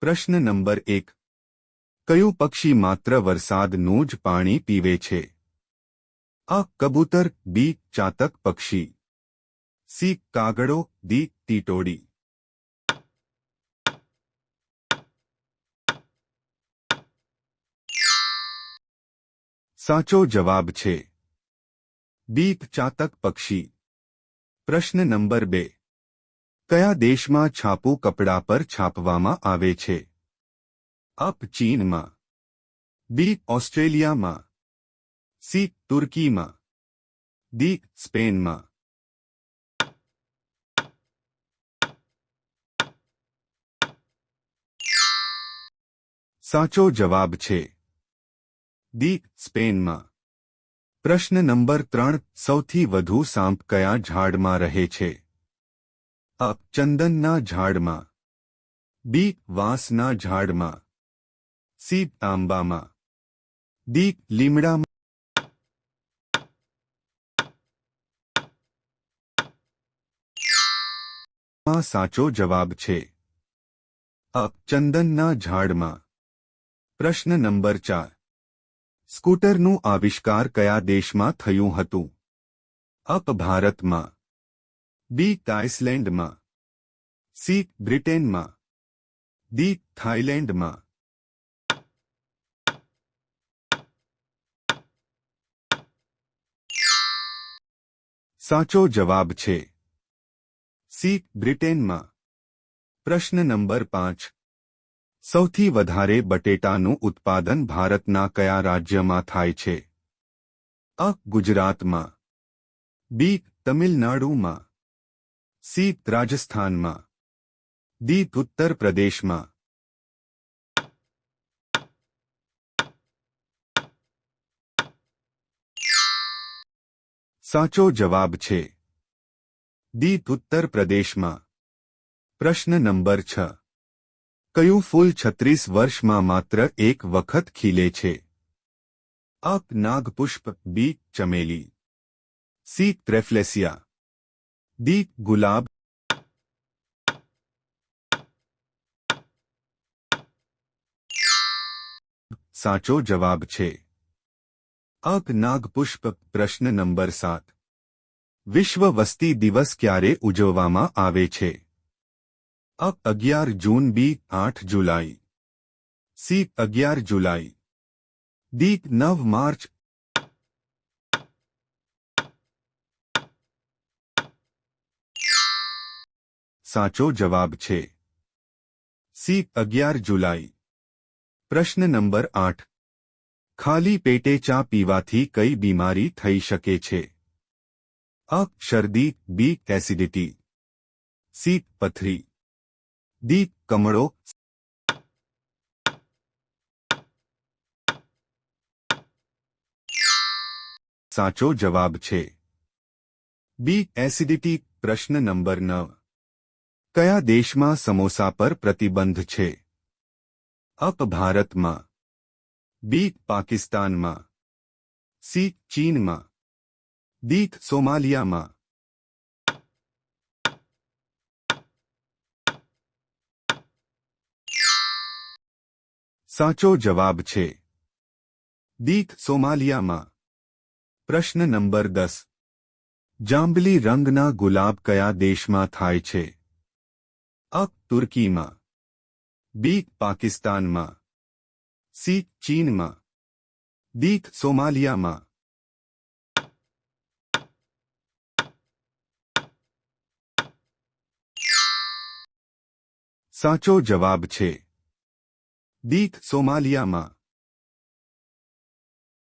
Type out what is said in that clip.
પ્રશ્ન નંબર એક. કયું પક્ષી માત્ર વરસાદનું જ પાણી પીવે છે? આ કબૂતર, બી, ચાતક પક્ષી. સી, કાગડો દી ટીટોડી સાચો જવાબ છે. બી, ચાતક પક્ષી. પ્રશ્ન નંબર બે. કયા દેશમાં છાપું કપડા પર છાપવામાં આવે છે? અપ ચીનમાં. બી ઓસ્ટ્રેલિયામાં. સી તુર્કીમાં. દી સ્પેનમાં. સાચો જવાબ છે. દી સ્પેનમાં. પ્રશ્ન નંબર ત્રણ સૌથી વધુ સાંપ કયા ઝાડમાં રહે છે? અ, ચંદનના ઝાડમાં. બી, વાંસના ઝાડમાં. સી, તાંબામાં. દી લીમડામાં. સાચો જવાબ છે. અ, ચંદનના ઝાડમાં. પ્રશ્ન નંબર ચાર. સ્કૂટરનું આવિષ્કાર કયા દેશમાં થયું હતું? અપ, ભારતમાં. બી આઇસલેન્ડમાં સી બ્રિટેનમાં ડી થાઇલેન્ડમાં સાચો જવાબ છે. સી બ્રિટેનમાં પ્રશ્ન નંબર પાંચ. સૌથી વધારે બટેટાનું ઉત્પાદન ભારતના કયા રાજ્યમાં થાય છે? અ. ગુજરાતમાં. બી તમિલનાડુમાં. સી રાજસ્થાનમાં ડી ઉત્તર પ્રદેશમાં સાચો જવાબ છે દી ઉત્તર પ્રદેશમાં પ્રશ્ન નંબર છ કયું ફૂલ છત્રીસ વર્ષમાં માત્ર એક વખત ખીલે છે અપ નાગપુષ્પ બી ચમેલી સી ત્રેફલેસિયા ડી ગુલાબ સાચો જવાબ છે અક નાગપુષ્પ પ્રશ્ન નંબર સાત વિશ્વ વસ્તી દિવસ ક્યારે ઉજવવામાં આવે છે અ અગિયાર જૂન બી આઠ જુલાઈ સી અગિયાર જુલાઈ દી નવ માર્ચ સાચો જવાબ છે. સી, અગિયાર જુલાઈ. પ્રશ્ન નંબર આઠ. ખાલી પેટે ચા પીવાથી કઈ બીમારી થઈ શકે છે? અ, શરદી, બી, એસિડિટી. સી, પથરી. દી કમળો. સાચો જવાબ છે. બી, એસિડિટી, પ્રશ્ન નંબર નવ. કયા દેશમાં સમોસા પર પ્રતિબંધ છે? અપ ભારતમાં, બી પાકિસ્તાનમાં, સી ચીનમાં, ડી સોમાલિયામાં. સાચો જવાબ છે દીક સોમાલિયામાં. પ્રશ્ન નંબર દસ. જાંબલી રંગના ગુલાબ કયા દેશમાં થાય છે? તુર્કીમાં. બી પાકિસ્તાનમાં. સી ચીનમાં. ડી સોમાલિયામાં. સાચો જવાબ છે. ડી સોમાલિયામાં.